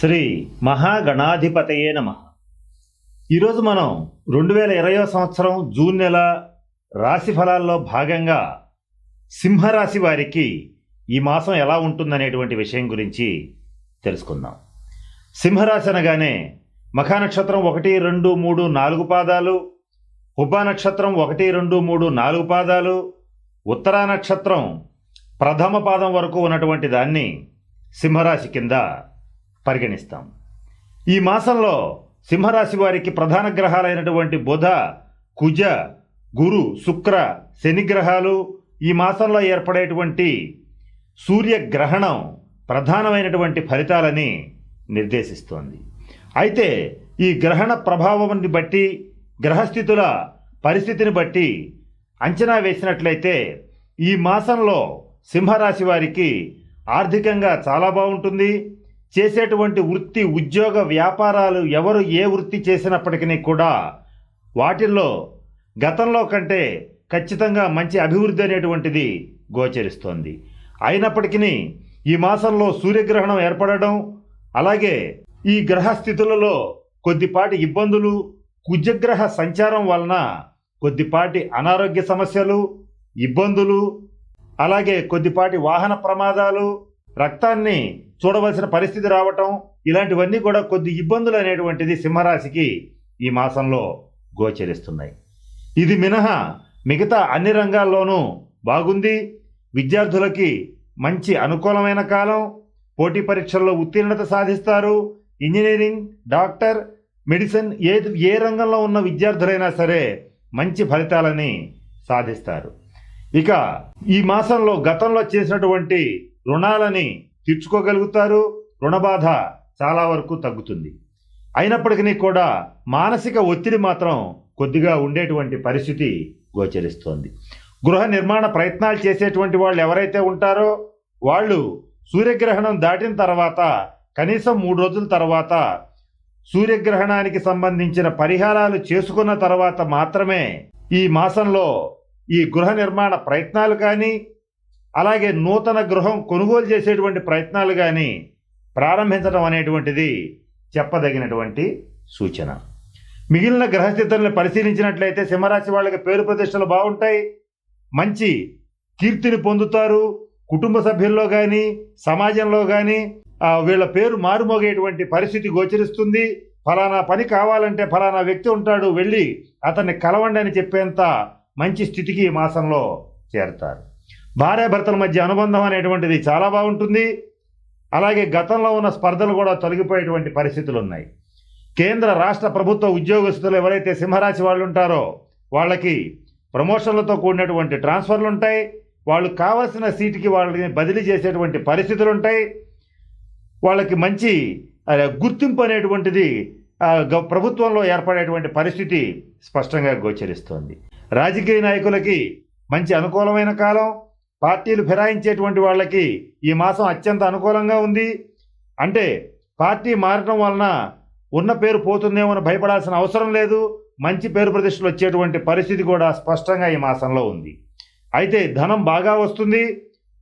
శ్రీ మహాగణాధిపతయే నమ. ఈరోజు మనం రెండు వేల ఇరవై సంవత్సరం జూన్ నెల రాశి ఫలాల్లో భాగంగా సింహరాశి వారికి ఈ మాసం ఎలా ఉంటుందనేటువంటి విషయం గురించి తెలుసుకుందాం. సింహరాశి అనగానే మఖా నక్షత్రం ఒకటి రెండు మూడు నాలుగు పాదాలు ఉబ్బ నక్షత్రం ఒకటి రెండు మూడు నాలుగు పాదాలు ఉత్తరా నక్షత్రం ప్రథమ పాదం వరకు ఉన్నటువంటి దాన్ని సింహరాశి కింద పరిగణిస్తాం. ఈ మాసంలో సింహరాశి వారికి ప్రధాన గ్రహాలైనటువంటి బుధ కుజ గురు శుక్ర శని గ్రహాలు ఈ మాసంలో ఏర్పడేటువంటి సూర్యగ్రహణం ప్రధానమైనటువంటి ఫలితాలని నిర్దేశిస్తోంది. అయితే ఈ గ్రహణ ప్రభావాన్ని బట్టి గ్రహస్థితుల పరిస్థితిని బట్టి అంచనా వేసినట్లయితే ఈ మాసంలో సింహరాశి వారికి ఆర్థికంగా చాలా బాగుంటుంది. చేసేటువంటి వృత్తి ఉద్యోగ వ్యాపారాలు ఎవరు ఏ వృత్తి చేసినప్పటికీ కూడా వాటిల్లో గతంలో కంటే ఖచ్చితంగా మంచి అభివృద్ధి అనేటువంటిది గోచరిస్తోంది. అయినప్పటికీ ఈ మాసంలో సూర్యగ్రహణం ఏర్పడడం అలాగే ఈ గ్రహ స్థితులలో కొద్దిపాటి ఇబ్బందులు కుజగ్రహ సంచారం వలన కొద్దిపాటి అనారోగ్య సమస్యలు ఇబ్బందులు అలాగే కొద్దిపాటి వాహన ప్రమాదాలు రక్తాన్ని చూడవలసిన పరిస్థితి రావటం ఇలాంటివన్నీ కూడా కొద్ది ఇబ్బందులు అనేటువంటిది సింహరాశికి ఈ మాసంలో గోచరిస్తున్నాయి. ఇది మినహా మిగతా అన్ని రంగాల్లోనూ బాగుంది. విద్యార్థులకి మంచి అనుకూలమైన కాలం. పోటీ పరీక్షల్లో ఉత్తీర్ణత సాధిస్తారు. ఇంజనీరింగ్ డాక్టర్ మెడిసిన్ ఏ ఏ రంగంలో ఉన్న విద్యార్థులైనా సరే మంచి ఫలితాలని సాధిస్తారు. ఇక ఈ మాసంలో గతంలో చేసినటువంటి రుణాలని తీర్చుకోగలుగుతారు. రుణబాధ చాలా వరకు తగ్గుతుంది. అయినప్పటికీ కూడా మానసిక ఒత్తిడి మాత్రం కొద్దిగా ఉండేటువంటి పరిస్థితి గోచరిస్తోంది. గృహ నిర్మాణ ప్రయత్నాలు చేసేటువంటి వాళ్ళు ఎవరైతే ఉంటారో వాళ్ళు సూర్యగ్రహణం దాటిన తర్వాత కనీసం మూడు రోజుల తర్వాత సూర్యగ్రహణానికి సంబంధించిన పరిహారాలు చేసుకున్న తర్వాత మాత్రమే ఈ మాసంలో ఈ గృహ నిర్మాణ ప్రయత్నాలు కానీ అలాగే నూతన గృహం కొనుగోలు చేసేటువంటి ప్రయత్నాలు కానీ ప్రారంభించడం అనేటువంటిది చెప్పదగినటువంటి సూచన. మిగిలిన గ్రహస్థితులను పరిశీలించినట్లయితే సింహరాశి వాళ్ళకి పేరు ప్రతిష్టలు బాగుంటాయి. మంచి కీర్తిని పొందుతారు. కుటుంబ సభ్యుల్లో కానీ సమాజంలో కానీ వీళ్ళ పేరు మారుమోగేటువంటి పరిస్థితి గోచరిస్తుంది. ఫలానా పని కావాలంటే ఫలానా వ్యక్తి ఉంటాడు వెళ్ళి అతన్ని కలవండి అని చెప్పేంత మంచి స్థితికి ఈ మాసంలో చేరతారు. భార్యాభర్తల మధ్య అనుబంధం అనేటువంటిది చాలా బాగుంటుంది. అలాగే గతంలో ఉన్న స్పర్ధలు కూడా తొలగిపోయేటువంటి పరిస్థితులు ఉన్నాయి. కేంద్ర రాష్ట్ర ప్రభుత్వ ఉద్యోగస్తులు ఎవరైతే సింహరాశి వాళ్ళు ఉంటారో వాళ్ళకి ప్రమోషన్లతో కూడినటువంటి ట్రాన్స్ఫర్లు ఉంటాయి. వాళ్ళు కావాల్సిన సీటుకి వాళ్ళని బదిలీ చేసేటువంటి పరిస్థితులు ఉంటాయి. వాళ్ళకి మంచి గుర్తింపు అనేటువంటిది ప్రభుత్వంలో ఏర్పడేటువంటి పరిస్థితి స్పష్టంగా గోచరిస్తోంది. రాజకీయ నాయకులకి మంచి అనుకూలమైన కాలం. పార్టీలు ఫిరాయించేటువంటి వాళ్ళకి ఈ మాసం అత్యంత అనుకూలంగా ఉంది. అంటే పార్టీ మారడం వలన ఉన్న పేరు పోతుందేమో అని భయపడాల్సిన అవసరం లేదు. మంచి పేరు ప్రతిష్టలు వచ్చేటువంటి పరిస్థితి కూడా స్పష్టంగా ఈ మాసంలో ఉంది. అయితే ధనం బాగా వస్తుంది.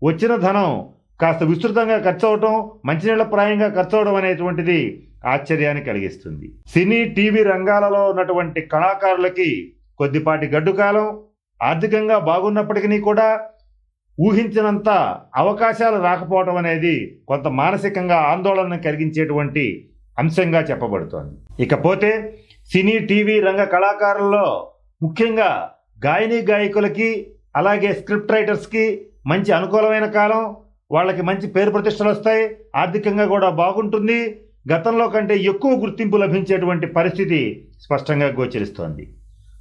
వచ్చిన ధనం కాస్త విస్తృతంగా ఖర్చు అవడం మంచినీళ్ళ ప్రాయంగా ఖర్చు అవడం అనేటువంటిది ఆశ్చర్యాన్ని కలిగిస్తుంది. సినీ టీవీ రంగాలలో ఉన్నటువంటి కళాకారులకి కొద్దిపాటి గడ్డుకాలం ఆర్థికంగా బాగున్నప్పటికీ కూడా ఊహించినంత అవకాశాలు రాకపోవడం అనేది కొంత మానసికంగా ఆందోళన కలిగించేటువంటి అంశంగా చెప్పబడుతోంది. ఇకపోతే సినీ టీవీ రంగ కళాకారుల్లో ముఖ్యంగా గాయని గాయకులకి అలాగే స్క్రిప్ట్ రైటర్స్కి మంచి అనుకూలమైన కాలం వాళ్ళకి మంచి పేరు ప్రతిష్టలు వస్తాయి ఆర్థికంగా కూడా బాగుంటుంది గతంలో కంటే ఎక్కువ గుర్తింపు లభించేటువంటి పరిస్థితి స్పష్టంగా గోచరిస్తోంది.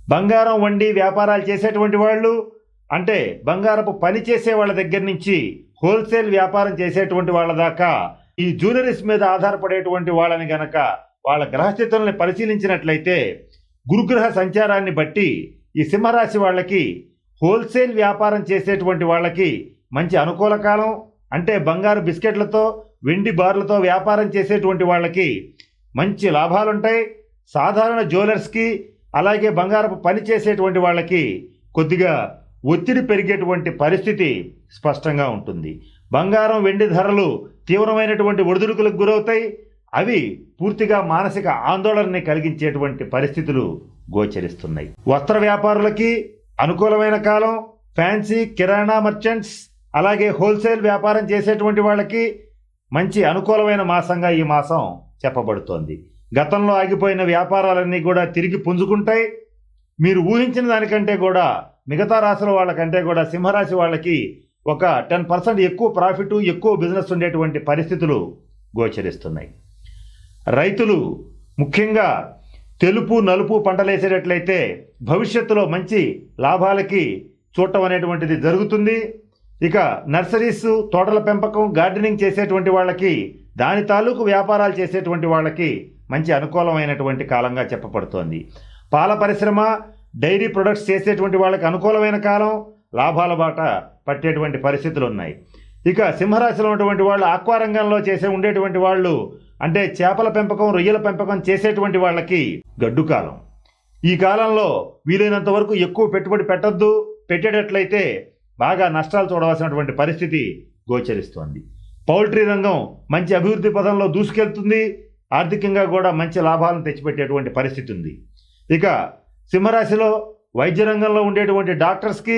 బంగారం వండి వ్యాపారాలు చేసేటువంటి వాళ్ళు అంటే బంగారపు పని చేసే వాళ్ళ దగ్గర నుంచి హోల్సేల్ వ్యాపారం చేసేటువంటి వాళ్ళ దాకా ఈ జ్యువెలరీస్ మీద ఆధారపడేటువంటి వాళ్ళని గనక వాళ్ళ గ్రహస్థితుల్ని పరిశీలించినట్లయితే గురుగ్రహ సంచారాన్ని బట్టి ఈ సింహరాశి వాళ్ళకి హోల్సేల్ వ్యాపారం చేసేటువంటి వాళ్ళకి మంచి అనుకూల కాలం అంటే బంగారు బిస్కెట్లతో వెండి బార్లతో వ్యాపారం చేసేటువంటి వాళ్ళకి మంచి లాభాలుంటాయి. సాధారణ జ్యువెలర్స్కి అలాగే బంగారపు పని చేసేటువంటి వాళ్ళకి కొద్దిగా ఒత్తిడి పెరిగేటువంటి పరిస్థితి స్పష్టంగా ఉంటుంది. బంగారం వెండి ధరలు తీవ్రమైనటువంటి ఒడిదుడుకులకు గురవుతాయి. అవి పూర్తిగా మానసిక ఆందోళనని కలిగించేటువంటి పరిస్థితులు గోచరిస్తున్నాయి. వస్త్ర వ్యాపారులకి అనుకూలమైన కాలం ఫ్యాన్సీ కిరాణా మర్చెంట్స్ అలాగే హోల్సేల్ వ్యాపారం చేసేటువంటి వాళ్ళకి మంచి అనుకూలమైన మాసంగా ఈ మాసం చెప్పబడుతోంది. గతంలో ఆగిపోయిన వ్యాపారాలన్నీ కూడా తిరిగి పుంజుకుంటాయి. మీరు ఊహించిన దానికంటే కూడా మిగతా రాశుల వాళ్ళకంటే కూడా సింహరాశి వాళ్ళకి ఒక టెన్ పర్సెంట్ ఎక్కువ ప్రాఫిట్ ఎక్కువ బిజినెస్ ఉండేటువంటి పరిస్థితులు గోచరిస్తున్నాయి. రైతులు ముఖ్యంగా తెలుపు నలుపు పంటలేసేటట్లయితే భవిష్యత్తులో మంచి లాభాలకి చూడటం అనేటువంటిది జరుగుతుంది. ఇక నర్సరీస్ తోటల పెంపకం గార్డెనింగ్ చేసేటువంటి వాళ్ళకి దాని తాలూకు వ్యాపారాలు చేసేటువంటి వాళ్ళకి మంచి అనుకూలమైనటువంటి కాలంగా చెప్పబడుతోంది. పాల పరిశ్రమ డైరీ ప్రొడక్ట్స్ చేసేటువంటి వాళ్ళకి అనుకూలమైన కాలం లాభాల బాట పట్టేటువంటి పరిస్థితులు ఉన్నాయి. ఇక సింహరాశిలో ఉన్నటువంటి వాళ్ళు ఆక్వా రంగంలో చేసే ఉండేటువంటి వాళ్ళు అంటే చేపల పెంపకం రొయ్యల పెంపకం చేసేటువంటి వాళ్ళకి గడ్డు కాలం. ఈ కాలంలో వీలైనంత వరకు ఎక్కువ పెట్టుబడి పెట్టొద్దు పెట్టేటట్లయితే బాగా నష్టాలు చూడవలసినటువంటి పరిస్థితి గోచరిస్తోంది. పౌల్ట్రీ రంగం మంచి అభివృద్ధి పదంలో దూసుకెళ్తుంది ఆర్థికంగా కూడా మంచి లాభాలను తెచ్చిపెట్టేటువంటి పరిస్థితి ఉంది. ఇక సింహరాశిలో వైద్య రంగంలో ఉండేటువంటి డాక్టర్స్కి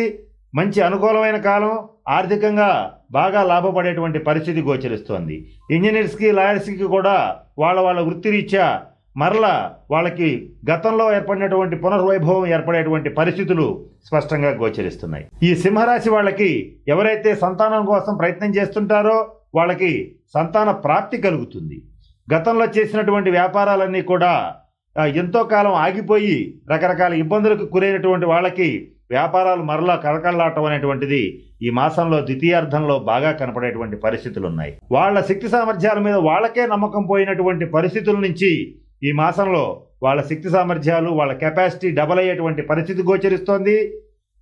మంచి అనుకూలమైన కాలం ఆర్థికంగా బాగా లాభపడేటువంటి పరిస్థితి గోచరిస్తోంది. ఇంజనీర్స్కి లాయర్స్కి కూడా వాళ్ళ వాళ్ళ వృత్తిరీత్యా మరలా వాళ్ళకి గతంలో ఏర్పడినటువంటి పునర్వైభవం ఏర్పడేటువంటి పరిస్థితులు స్పష్టంగా గోచరిస్తున్నాయి. ఈ సింహరాశి వాళ్ళకి ఎవరైతే సంతానం కోసం ప్రయత్నం చేస్తుంటారో వాళ్ళకి సంతాన ప్రాప్తి కలుగుతుంది. గతంలో చేసినటువంటి వ్యాపారాలన్నీ కూడా ఎంతో కాలం ఆగిపోయి రకరకాల ఇబ్బందులకు గురైనటువంటి వాళ్ళకి వ్యాపారాలు మరలా కళకళలాటం అనేటువంటిది ఈ మాసంలో ద్వితీయార్థంలో బాగా కనపడేటువంటి పరిస్థితులు ఉన్నాయి వాళ్ళ శక్తి సామర్థ్యాల మీద వాళ్ళకే నమ్మకం పోయినటువంటి పరిస్థితుల నుంచి ఈ మాసంలో వాళ్ళ శక్తి సామర్థ్యాలు వాళ్ళ కెపాసిటీ డబల్ అయ్యేటువంటి పరిస్థితి గోచరిస్తోంది.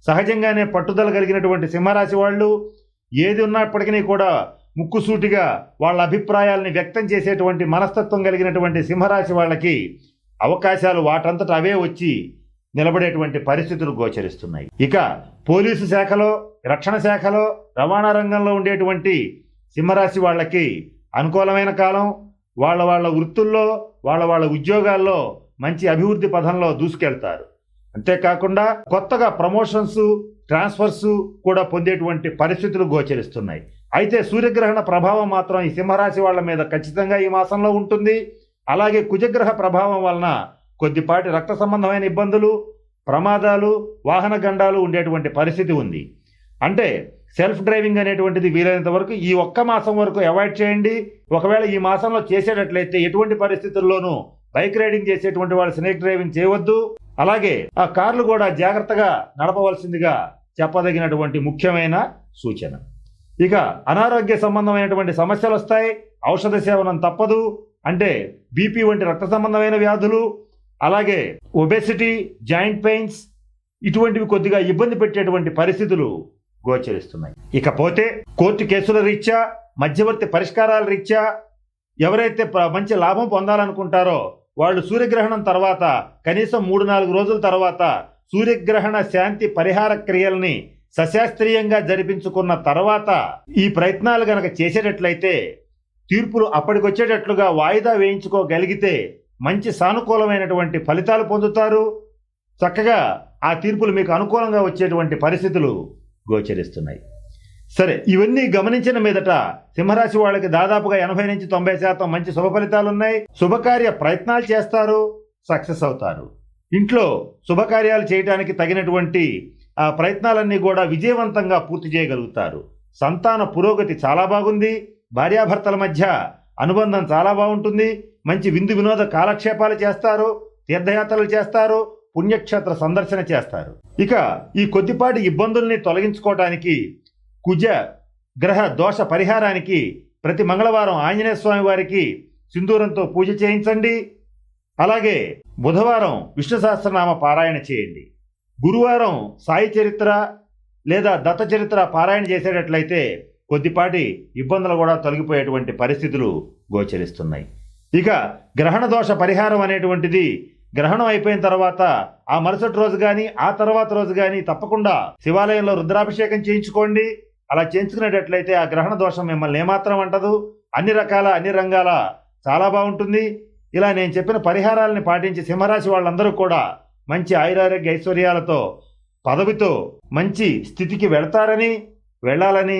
సహజంగానే పట్టుదల కలిగినటువంటి సింహరాశి వాళ్ళు ఏది ఉన్నప్పటికీ కూడా ముక్కుసూటిగా వాళ్ళ అభిప్రాయాల్ని వ్యక్తం చేసేటువంటి మనస్తత్వం కలిగినటువంటి సింహరాశి వాళ్ళకి అవకాశాలు వాటంతట అవే వచ్చి నిలబడేటువంటి పరిస్థితులు గోచరిస్తున్నాయి. ఇక పోలీసు శాఖలో రక్షణ శాఖలో రవాణా రంగంలో ఉండేటువంటి సింహరాశి వాళ్ళకి అనుకూలమైన కాలం వాళ్ళ వాళ్ళ వృత్తుల్లో వాళ్ళ వాళ్ళ ఉద్యోగాల్లో మంచి అభివృద్ధి పథంలో దూసుకెళ్తారు. అంతేకాకుండా కొత్తగా ప్రమోషన్స్ ట్రాన్స్ఫర్స్ కూడా పొందేటువంటి పరిస్థితులు గోచరిస్తున్నాయి. అయితే సూర్యగ్రహణ ప్రభావం మాత్రం ఈ సింహరాశి వాళ్ళ మీద ఖచ్చితంగా ఈ మాసంలో ఉంటుంది. అలాగే కుజగ్రహ ప్రభావం వలన కొద్దిపాటి రక్త సంబంధమైన ఇబ్బందులు ప్రమాదాలు వాహన గండాలు ఉండేటువంటి పరిస్థితి ఉంది. అంటే సెల్ఫ్ డ్రైవింగ్ అనేటువంటిది వీలైనంత వరకు ఈ ఒక్క మాసం వరకు అవాయిడ్ చేయండి. ఒకవేళ ఈ మాసంలో చేసేటట్లయితే ఎటువంటి పరిస్థితుల్లోనూ బైక్ రైడింగ్ చేసేటువంటి వాళ్ళు స్నేక్ డ్రైవింగ్ చేయవద్దు. అలాగే ఆ కార్లు కూడా జాగ్రత్తగా నడపవలసిందిగా చెప్పదగినటువంటి ముఖ్యమైన సూచన. ఇక అనారోగ్య సంబంధమైనటువంటి సమస్యలు వస్తాయి ఔషధ సేవనం తప్పదు. అంటే బీపీ వంటి రక్త సంబంధమైన వ్యాధులు అలాగే ఒబెసిటీ జాయింట్ పెయిన్స్ ఇటువంటివి కొద్దిగా ఇబ్బంది పెట్టేటువంటి పరిస్థితులు గోచరిస్తున్నాయి. ఇకపోతే కోర్టు కేసుల రీత్యా మధ్యవర్తి పరిష్కారాల రీత్యా ఎవరైతే మంచి లాభం పొందాలనుకుంటారో వాళ్ళు సూర్యగ్రహణం తర్వాత కనీసం మూడు నాలుగు రోజుల తర్వాత సూర్యగ్రహణ శాంతి పరిహార క్రియల్ని సశాస్త్రీయంగా జరిపించుకున్న తర్వాత ఈ ప్రయత్నాలు గనక చేసేటట్లయితే తీర్పులు అప్పటికొచ్చేటట్లుగా వాయిదా వేయించుకోగలిగితే మంచి సానుకూలమైనటువంటి ఫలితాలు పొందుతారు. చక్కగా ఆ తీర్పులు మీకు అనుకూలంగా వచ్చేటువంటి పరిస్థితులు గోచరిస్తున్నాయి. సరే ఇవన్నీ గమనించిన మీదట సింహరాశి వాళ్ళకి దాదాపుగా ఎనభై నుంచి తొంభై శాతం మంచి శుభ ఫలితాలు ఉన్నాయి శుభకార్య ప్రయత్నాలు చేస్తారు సక్సెస్ అవుతారు. ఇంట్లో శుభకార్యాలు చేయడానికి తగినటువంటి ఆ ప్రయత్నాలన్నీ కూడా విజయవంతంగా పూర్తి చేయగలుగుతారు. సంతాన పురోగతి చాలా బాగుంది. భార్యాభర్తల మధ్య అనుబంధం చాలా బాగుంటుంది. మంచి విందు వినోద కాలక్షేపాలు చేస్తారు. తీర్థయాత్రలు చేస్తారు. పుణ్యక్షేత్ర సందర్శన చేస్తారు. ఇక ఈ కొద్దిపాటి ఇబ్బందుల్ని తొలగించుకోవటానికి కుజ గ్రహ దోష పరిహారానికి ప్రతి మంగళవారం ఆంజనేయ స్వామి వారికి సింధూరంతో పూజ చేయించండి. అలాగే బుధవారం విష్ణు సహస్రనామ పారాయణ చేయండి. గురువారం సాయి చరిత్ర లేదా దత్త చరిత్ర పారాయణ చేసేటట్లయితే కొద్దిపాటి ఇబ్బందులు కూడా తొలగిపోయేటువంటి పరిస్థితులు గోచరిస్తున్నాయి. ఇక గ్రహణ దోష పరిహారం అనేటువంటిది గ్రహణం అయిపోయిన తర్వాత ఆ మరుసటి రోజు కానీ ఆ తర్వాత రోజు కానీ తప్పకుండా శివాలయంలో రుద్రాభిషేకం చేయించుకోండి. అలా చేయించుకునేటట్లయితే ఆ గ్రహణ దోషం మిమ్మల్ని ఏమాత్రం అంటదు. అన్ని రకాల అన్ని రంగాల చాలా బాగుంటుంది. ఇలా నేను చెప్పిన పరిహారాలని పాటించి సింహరాశి వాళ్ళందరూ కూడా మంచి ఆయురారోగ్య ఐశ్వర్యాలతో పదవితో మంచి స్థితికి వెళతారని వెళ్ళాలని